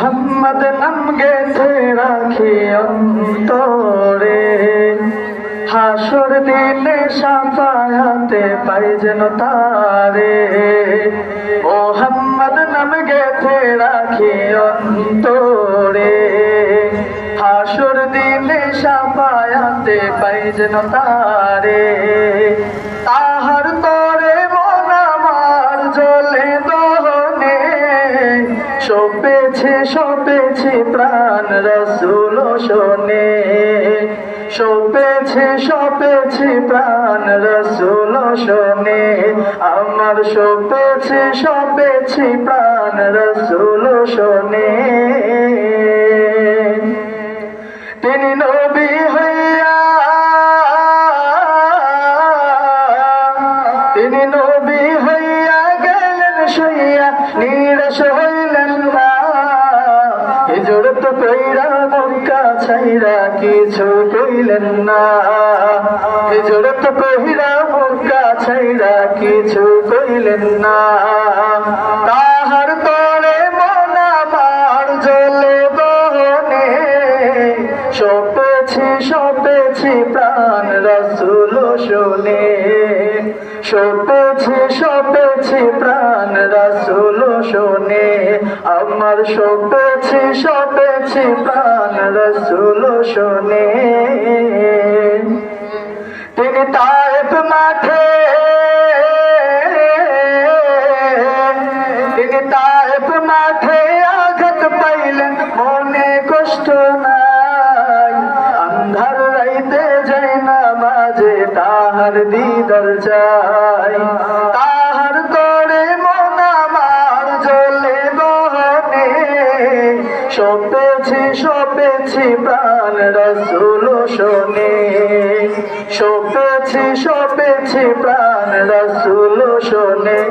মোহাম্মদ নাম গেথে রাখি অন্তরে। হাসর দিনে সাফায়াতে পাই যেন তারে। মোহাম্মদ নাম গেথে রাখি অন্তরে। হাসর দিনে সাফায়াতে পাই যেন তারে। তাহার তরে সপেছে সপেছে প্রাণ রসুল শোনে। সপেছে সপেছে প্রাণ রসুল শোনে। আমার সপেছে সপেছে প্রাণ রসুল শোনে। তিনি নবী হইয়া, তিনি নবী হইয়া গেলেন সইয়া নিরাশ হইলেন না হিজরত কইরা মক্কা ছাইরা কিছু কইলেন না। হিজরত কইরা মক্কা ছাইরা কিছু কইলেন না। তাহার তরে মনা মার জলে দহনে সপেছি সপেছি প্রাণ রসুল শোনে। সপেছি সপেছি প্রাণ রসুল শোনে। আমার সপেছি সপেছি প্রাণ রসুল শোনে। তিনি তায়েব মাঠে। তিনি তায়েব মাঠে আঘাত পাইলেন। মনে কষ্ট নাই মাঝে তাহার দিদার চাই। তাহার করে মন আমার জ্বলে দহনে সপেছি সপেছি প্রাণ রসুল শোনে। সপেছি সপেছি প্রাণ রসুল শোনে।